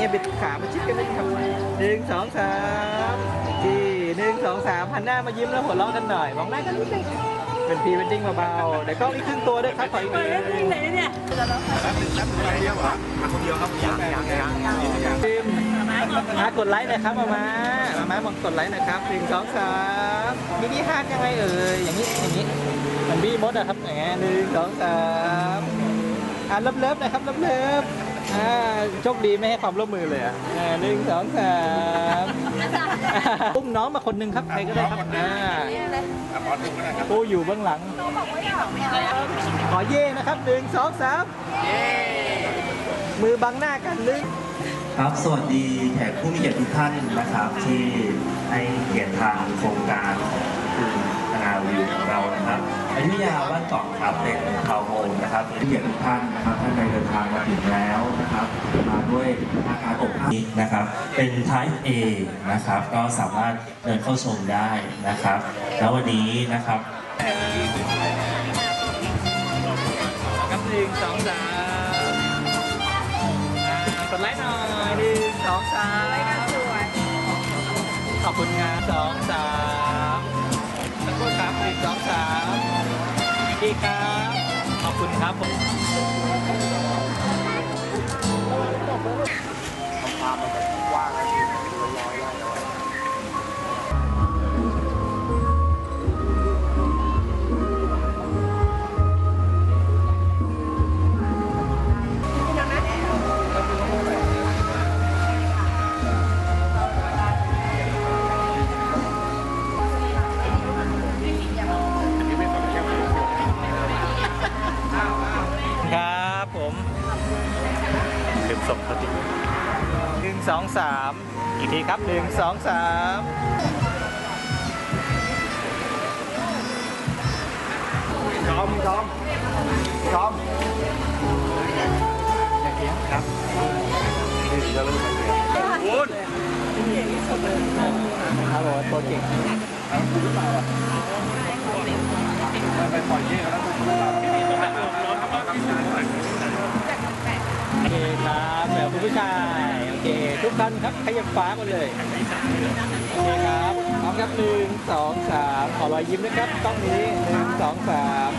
ฮียบิดขามาชิดกันเลยครับหนึ่งสองสามที่หนึ่งสองสามหันหน้ามายิ้มแล้วหัวเราะกันหน่อยมองหน้ากันนิดนึงเป็นพรีเวดดิ้งเบาๆเดี๋ยวกล้องนี้ครึ่งตัวด้วยครับขออีกทีหนึงไหนเนี่ยฟิล์มมากดไลค์นะครับมามามามาบอกกดไลค์นะครับหนึ่งสองสามมินิฮาร์ดยังไงเอ่ยอย่างนี้อย่างนี้มันบี้มดอะครับอย่างเงี้ยหนึ่งสองสามอ่าเลิฟเลิฟๆนะครับเลิฟเลิฟๆ อ่าโชคดีไม่ให้ความร่วมมือเลยอะอ่าหนึ่งสองสามอุ้มน้องมาคนหนึ่งครับใครก็ได้ครับอ่าผู้อยู่เบื้องหลัง ขอเย่นะครับหนึ่งสองสามมือบังหน้ากันหนึ่งครับสวัสดีแขกผู้มีเกียรติทุกท่านนะครับที่ให้เกียรติทางโครงการของคุณธนาวิวของ เรานะครับอยุธยาบ้านเกาะครับเป็นทาวน์โฮมนะครับเกียรติทุกท่านนะครับท่านใดเดินทางมาถึงแล้วนะครับ มาด้วยอาการอกหักนะครับ เป็น Type A นะครับ ก็สามารถเดินเข้าชมได้นะครับ แล้ววันนี้นะครับครับหนึ่งสองสามกดไลค์หน่อยหนึ่งสองสามขอบคุณงานสองสาม นึ่งสองสามดีครับ ขอบคุณครับผมขอบครับ จะรู้มันคุณครับผมตัวเก่งไปปล่อยเย่แล้วโอเคครับเดี๋ยวคุณผู้ชายโอเค ทุกท่านครับขยับฟ้าหมดเลยโอเคครับพร้อมครับหนึ่งสองสามขอรอยยิ้มนะครับกล้องนี้หนึ่งสองสาม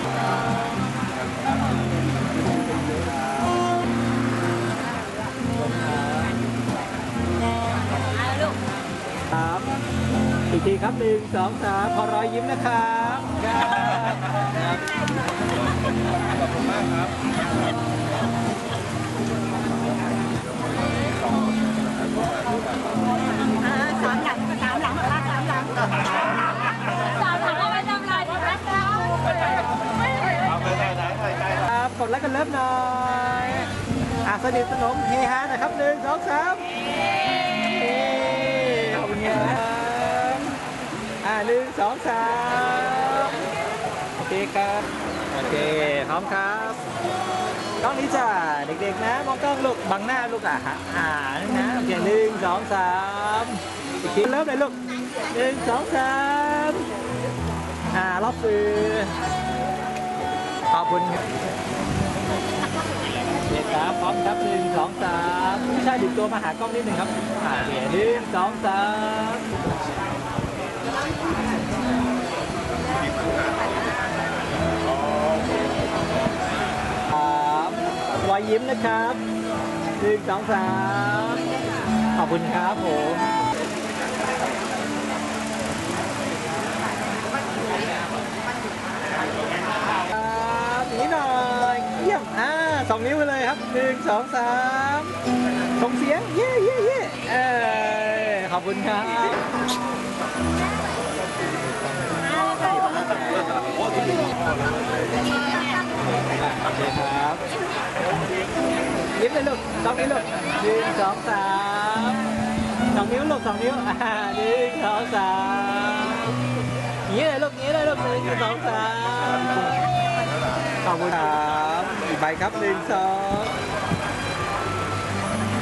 อีกทีครับหนึ่งสองสามขอรอยยิ้มนะครับขอบคุณมากครับสามหลังสามหลังสามหลังสามหลังเอาไปทำลายดีไหมคะครับกดไลค์กันเลิฟหน่อยอะสนิทสนมเฮฮาหนะครับหนึ่งสองสามเย้ขอบคุณครับ หนึ่งสองสามโอเคครับ โอเค พร้อมครับกล้องนี้จ้ะเด็กๆนะ มองกล้องลูกบังหน้าลูกอะฮะอ่านี่นะโอเคหนึ่งสองสามอีกทีเริ่มเลยลูกหนึ่งสองสามอ่ารอบสื่อขอบคุณครับโอเคครับพร้อมครับหนึ่งสองสามไม่ใช่ดึงตัวมาหากล้องนิดหนึ่งครับอ่าโอเคหนึ่งสองสามครับ รอยยิ้มนะครับหนึ่งสองสามขอบคุณครับผมครับอย่างนี้หน่อยเยี่ยมอ่าสองนิ้วไปเลยครับหนึ่งสองสามส่งเสียง เย่เย่เย่เออขอบคุณครับ ยิ้มเลยลูกสองนิ้วลูกหนึ่งสองสามสองนิ้วลูกสองนิ้วหนึ่งสองสามยิ้มเลยลูกยิ้มเลยลูกหนึ่งสองสามขอบคุณครับอีกใบครับหนึ่งสอง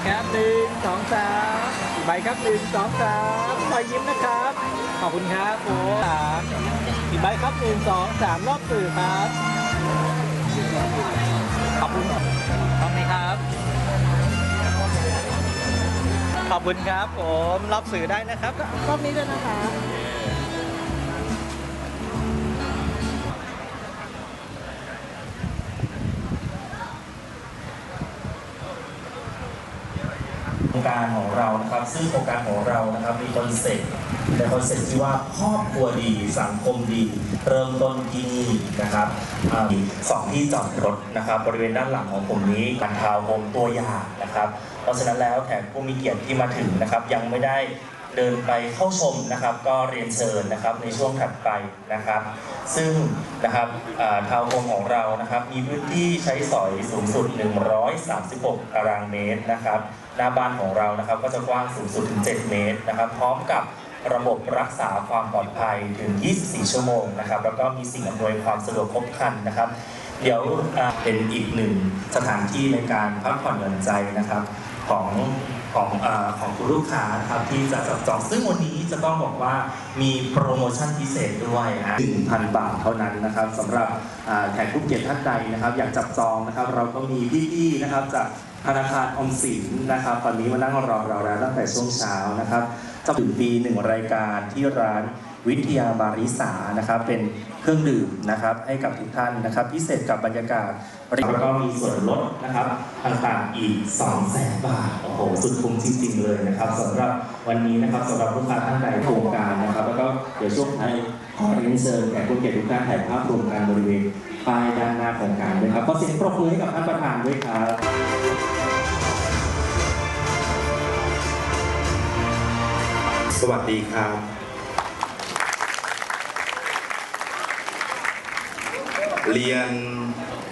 ครับหนึ่งสองสามอีกใบครับหนึ่งสองสามรอยยิ้มนะครับ ขอบคุณครับโอ้สามอีกใบครับหนึ่งสองสามรอบสื่อครับ ขอบคุณครับขอบคุณครับ ขอบคุณครับผมรับสื่อได้นะครับก็รอบนี้ด้วยนะครับโครงการของเรานะครับ ซึ่งโครงการของเรานะครับมีคอนเซ็ปต์ ในคอนเซ็ปต์ที่ว่าครอบครัวดีสังคมดี เริ่มต้นที่นี่นะครับอสองที่จอดรถนะครับ บริเวณด้านหลังของผมนี้กันทาวน์โฮมตัวอย่างนะครับ เพราะฉะนั้นแล้วแขกผู้มีเกียรติที่มาถึงนะครับ ยังไม่ได้เดินไปเข้าชมนะครับ ก็เรียนเชิญนะครับในช่วงถัดไปนะครับ ซึ่งนะครับทาวน์โฮมของเรานะครับ มีพื้นที่ใช้สอยสูงสุด 136 ตารางเมตรนะครับหน้าบ้านของเรานะครับก็จะกว้างสูงสุดถึง 7 เมตรนะครับ พร้อมกับ ระบบรักษาความปลอดภัยถึง 24 ชั่วโมงนะครับ แล้วก็มีสิ่งอำนวยความสะดวกครบครันนะครับ เดี๋ยวเป็นอีกหนึ่งสถานที่ในการพักผ่อนหย่อนใจนะครับของของอของคุณลูกค้าครับที่จะจับจองซึ่งวันนี้จะต้องบอกว่ามีโปรโมชั่นพิเศษด้วยนะ1,000 บาทเท่านั้นนะครับสำหรับแขกผู้เกียรติท่านใดนะครับ อยากจับจองนะครับ เราก็มีพี่ๆนะครับจากธนาคารออมสินนะครับ ตอนนี้มานั่งรอเราแล้วตั้งแต่ช่วงเช้านะครับ จะถึงปีหนึ่งรายการที่ร้านวิทยาบาริสานะครับเป็นเครื่องดื่มนะครับให้กับทุกท่านนะครับ พิเศษกับบรรยากาศแล้วก็มีส่วนลดนะครับต่างๆอีก 2 0 0 0 0 0บาทโอ้โหสุดคุ้มจริงๆเลยนะครับสำหรับวันนี้นะครับสำหรับลูกค้าท่านใดโครงการนะครับ แล้วก็เดี๋ยวช่วงท้ายขอเรียนเชิญแขกผู้เกียรติทุกท่านถ่ายภาพรวมกันบริเวณป้ายด้านหน้าโครงการด้วยครับขอเสียงปรบมือให้กับท่านประธานด้วยครับ สวัสดีครับเรียน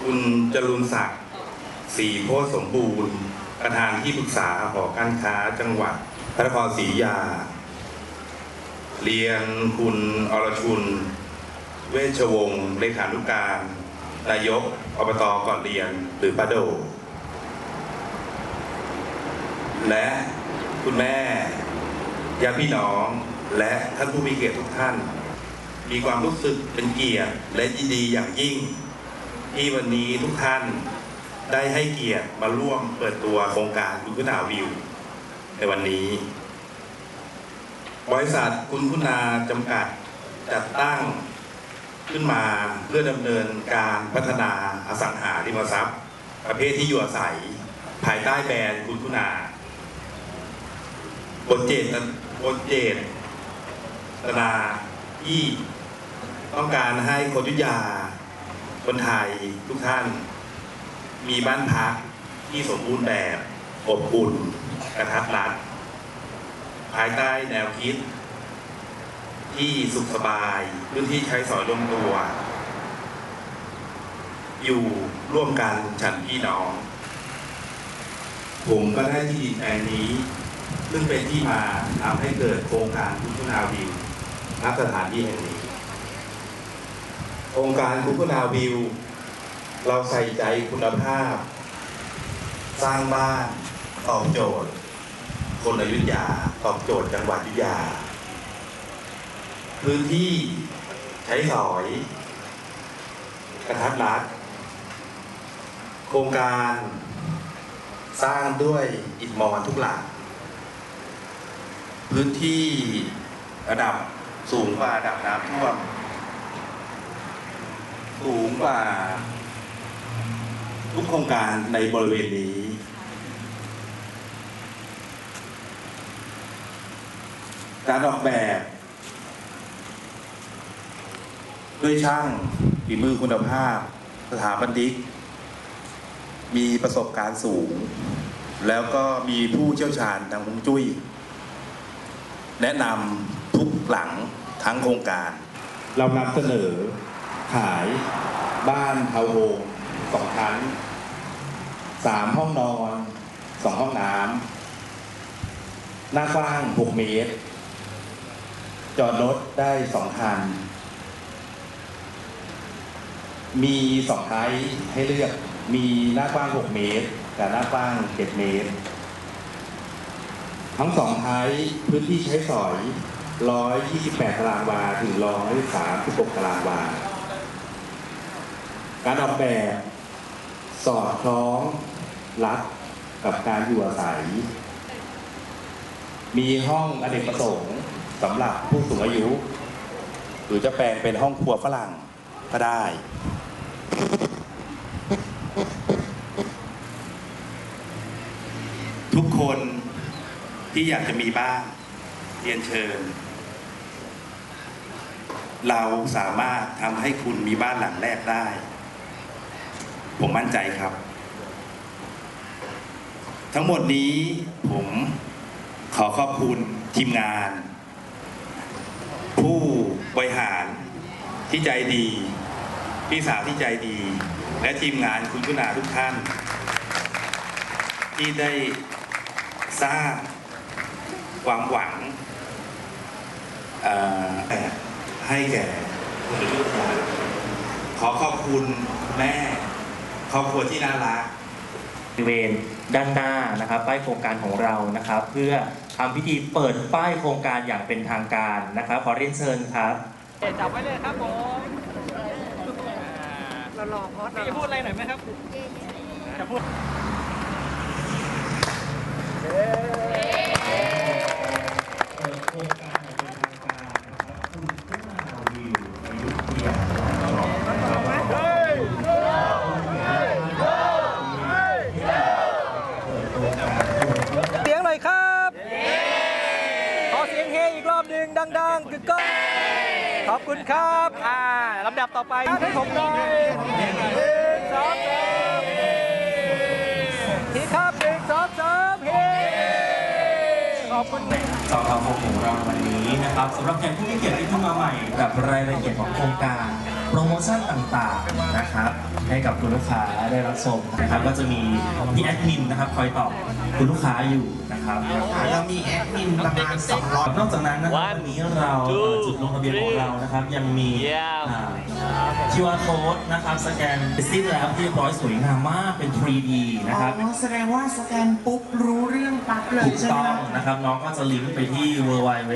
คุณจรุนศักดิ์ศรีโพสมบูรณ์ ประธานที่ปรึกษาหอการค้าจังหวัดพระนครศรีอยุธยา เรียนคุณอรชุน เวชวงศ์เลขานุการ นายกอบตก่อนเรียนหรือป้าโด และคุณแม่ ญาติพี่น้องและท่านผู้มีเกียรติทุกท่าน มีความรู้สึกเป็นเกียรติและยินดีอย่างยิ่ง ที่วันนี้ทุกท่านได้ให้เกียรติมาร่วมเปิดตัวโครงการคุณคุณาวิว ในวันนี้ บริษัทคุณคุณาจำกัดจัดตั้งขึ้นมาเพื่อดำเนินการพัฒนาอสังหาริมทรัพย์ ประเภทที่อยู่อาศัย ภายใต้แบรนด์คุณคุณาบทเจต บทเจตนาที่ต้องการให้คนยุธยา คนไทยทุกท่าน มีบ้านพักที่สมบูรณ์แบบอบอุ่นกระทัดรัดภายใต้แนวคิด ที่สุขสบายพื้นที่ใช้สอยลงตัว อยู่ร่วมกันฉันพี่น้อง ผมก็ได้ที่ดินแปลงนี้ ซึ่งเป็นที่มาทำให้เกิดโครงการคุกนาวิวณสถานที่แห่งนี้ โครงการคุกนาวิว เราใส่ใจคุณภาพ สร้างบ้านตอบโจทย์ คนอยุธยาตอบโจทย์จังหวัดอยุธยา พื้นที่ใช้สอยกระทัดรัดโครงการสร้างด้วยอิฐมอนทุกหลัง พื้นที่ระดับสูงกว่าระดับน้ำท่วม สูงกว่าทุกโครงการในบริเวณนี้ การออกแบบ ด้วยช่างฝีมือคุณภาพ สถาปนิก มีประสบการณ์สูง แล้วก็มีผู้เชี่ยวชาญทางฮวงจุ้ย แนะนำทุกหลังทั้งโครงการ เรานำเสนอขายบ้านทาวน์โฮมสองชั้นสามห้องนอนสองห้องน้ำหน้ากว้างหกเมตร จอดรถได้สองคัน มีสองไทยให้เลือกมีหน้ากว้าง6เมตร กับหน้ากว้าง7เมตร ทั้งสองไทยพื้นที่ใช้สอย 128 ตารางวาถึง 136 ตารางวา การออกแบบสอดคล้องรัดกับการอยู่อาศัย มีห้องอเนกประสงค์สำหรับผู้สูงอายุ หรือจะแปลงเป็นห้องครัวฝรั่งก็ได้ ทุกคน ที่อยากจะมีบ้านเรียนเชิญ เราสามารถทำให้คุณมีบ้านหลังแรกได้ ผมมั่นใจครับ ทั้งหมดนี้ผมขอขอบคุณทีมงาน ผู้บริหารที่ใจดี พี่สาวที่ใจดี และทีมงานคุณคุณาทุกท่าน ที่ได้สร้าง ความหวังเอ่อให้แก่คุณลูกหลานขอขอบคุณแม่ครอบครัวที่น่ารักบริเวณด้านหน้านะครับ ป้ายโครงการของเรานะครับ เพื่อทำพิธีเปิดป้ายโครงการอย่างเป็นทางการนะครับขอเรียนเชิญครับจับไว้เลยครับผมเรารอพอดพี่พูดอะไรหน่อยไหมครับจะพูดเปิดโค รงการอย่างเป็นทางการนะครับคุณขึ้นาวิวอายุทยาเสียงหน่อยครับขอเสียงเฮอีกรอบหนึ่งดังๆกึกก้องขอบคุณครับ อ่าลำดับต่อไปให้ผมหน่อยหนึ่งสองสามทีครับหนึ่งสองสามเฮขอบคุณ สทบของเราวันนี้นะครับสำหรับแขกผู้มีเกียรติที่มาใหม่กับรายละเอียดของโครงการ โปรโมชั่นต่างๆนะครับให้กับคุณลูกค้าได้รับชมนะครับ ก็จะมีพี่แอดมินนะครับคอยตอบคุณลูกค้าอยู่นะครับเรามีแอดมินประมาณ200นอกจากนั้นนะครับวันนี้เราเอ่อจุดลงทะเบียนของเรานะครับ ยังมีอ่า QR code นะครับสแกนสิ้นแล้วเรียบร้อยสวยงามมากเป็น 3D นะครับอ๋อแสดงว่าสแกนปุ๊บรู้เรื่องปั๊บเลยถูกใช่ไหมต้องครับนะครับน้องก็จะลิงก์ไปที่ www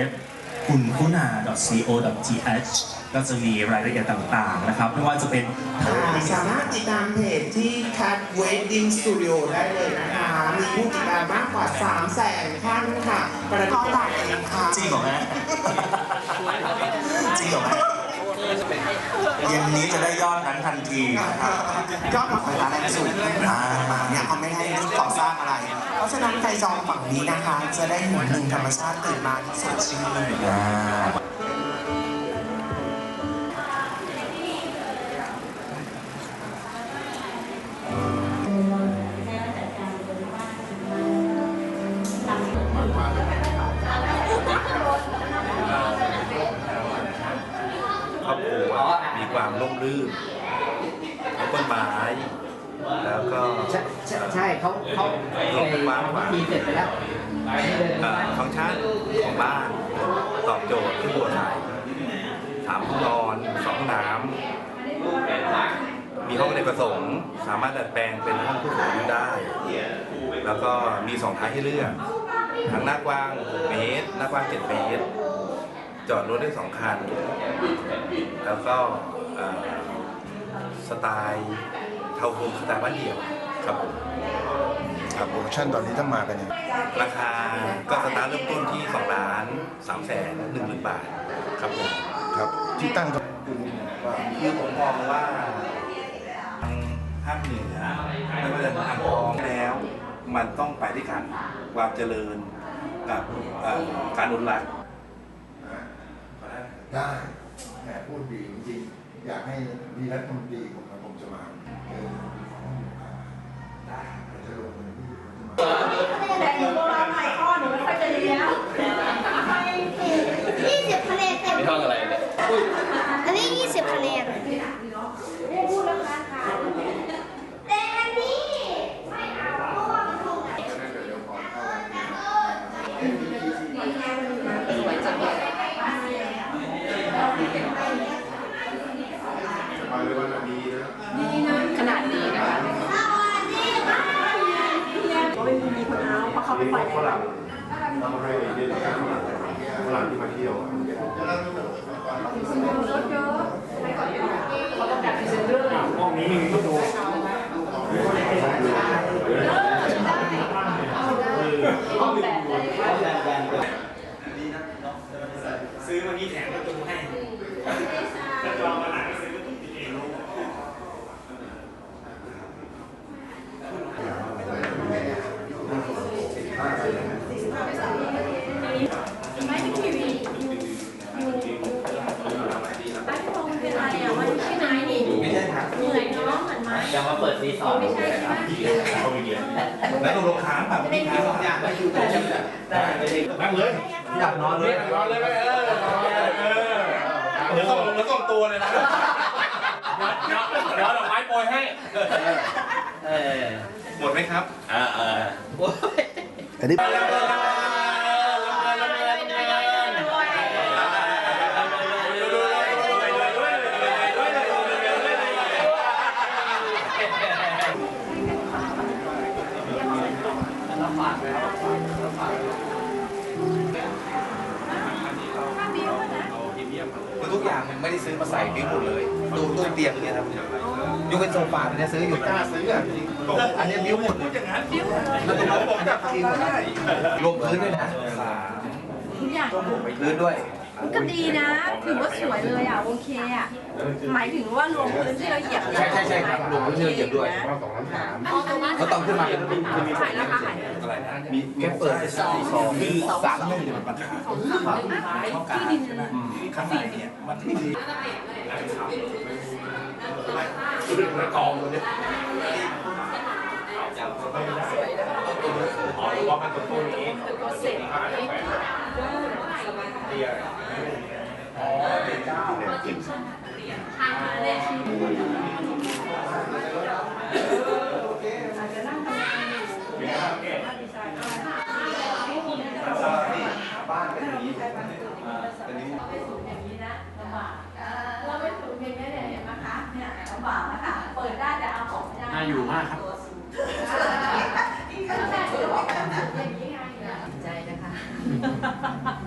คุณคุณา .co.th ก็จะมีรายละเอียดต่างๆนะครับ ไม่ว่าจะเป็นค่ะสามารถติดตามเพจที่ Cat Wedding Studio ได้เลยนะคะ มีผู้ติดตามมากกว่า3 0 0แสนท่านค่ะ ประกอบตัดเองค่ะ จริงเหรอแม่จริงเหรอแม่เย็นนี้จะได้ยอดนั้นทันทีนะครับ ยอดของร้านแรงสูงมาเนี่ยเขาไม่ให้เรื่องก่อสร้างอะไรเพ ราะฉะนั้นใครจองฝั่งนี้นะคะ จะได้เห็นหนึ่งธรรมชาติตื่นมาที่สดชื่นครอบครัวมีความร่มรื่นต้นไม้ แล้วก็ใช่ใช่ใช่เขาเขาลงกว้างกว่าทีเสร็จไปแล้วนี่เลยเอ่อฟังก์ชันของบ้านตอบโจทย์ที่บัวไทยสามห้องนอนสองห้องน้ำมีห้องอเนกประสงค์สามารถดัดแปลงเป็นห้องผู้สูงอายุได้ แล้วก็มีสองท้ายให้เลือกทั้งหน้ากว้าง 6 เมตร หน้ากว้าง 7 เมตร จอดรถได้สองคัน แล้วก็เอ่อสไตล์เทาโฮมสไตล์บ้านเดี่ยวครับผมครับโปรโมชั่นตอนนี้ถ้ามากันเนี่ยราคาก็สตาร์ทเริ่มต้นที่2ล้าน3แสน1หมื่นบาทครับผมครับที่ตั้งก็คือผมมองว่าทางภาคเหนือไม่ว่าจะทางท้องแล้ว มันต้องไปด้วยกันความเจริญกับเอ่อการอนุรักษ์ได้แหมพูดดีจริงๆอยากให้มีรัฐมนตรีผมนะผมจะมาเออได้จะลงมือที่ผมจะมาแต่หนูโบราณใหม่ข้อหนูไม่ค่อยจะเรียนยี่สิบคะแนนเต็มมีห้องอะไรเนี่ย อันนี้ยี่สิบคะแนนพูดแล้วค่ะแต่อันนี้ไม่เนี้เขาฝรั่งทำให้เยอะฝรั่งที่มาเที่ยวห้องนี้มีที่ดู ซื้อมานี่แถมประตูให้ถ้าจองมาหลังก็ซื้อประตูเอง ไม่ได้ทีวีไอ้พงเป็นอะไรอะมันที่ไหนนี่ ไม่ใช่ครับ เหนื่อยเนาะเหมือนไม้ จะมาเปิดรีสอร์ท ไม่ใช่ใช่ไหม แล้วตกลงค้างแบบนี้ค้างอย่างไม่อยู่แต่นั่งเลย อยากนอนเลยนอนเลยไหมเออเดี๋ยวส่งแล้วส่งตัวเลยนะเดี๋ยวเดี๋ยวดอกไม้โปรยให้เออหมดไหมครับ อ่าอ่า อันนี้คือ ไม่ได้ซื้อมาใส่บิ้วหมดเลยตู้ตู้เตียงเนี่ยครับยกเป็นโซฟาเนี่ยซื้ออยู่กล้าซื้ออะอันนี้บิ้วหมดเลยแล้วตรงนั้นผมจับเองหมดได้รวมพื้นด้วยนะทุกอย่างพื้นด้วย ก็ดีนะ ถือว่าสวยเลยอะ โอเคอะ หมายถึงว่ารวมพื้นที่เราเหยียบใช่ใช่ใช่ครับรวมพื้นที่เราเหยียบด้วยรอบสองล้านสามเขาต้องขึ้นมาเป็นขายราคาขายอะไรนะมีแค่เปิดสองสองสามหนึ่งเนี่ยมันปัญหาที่ดินข้างในเนี่ยมันไม่ดีกอง ตัวเนี้ยอ๋อรู้ว่ามันตัวนี้เสร็จบ้านเป็นอย่างนี้เราไม่ถูกเพียงแค่เนี่ยเห็นไหมคะเนี่ยลำบากนะคะเปิดได้แต่เอาของไม่ได้น่าอยู่มากครับ ハハハハ!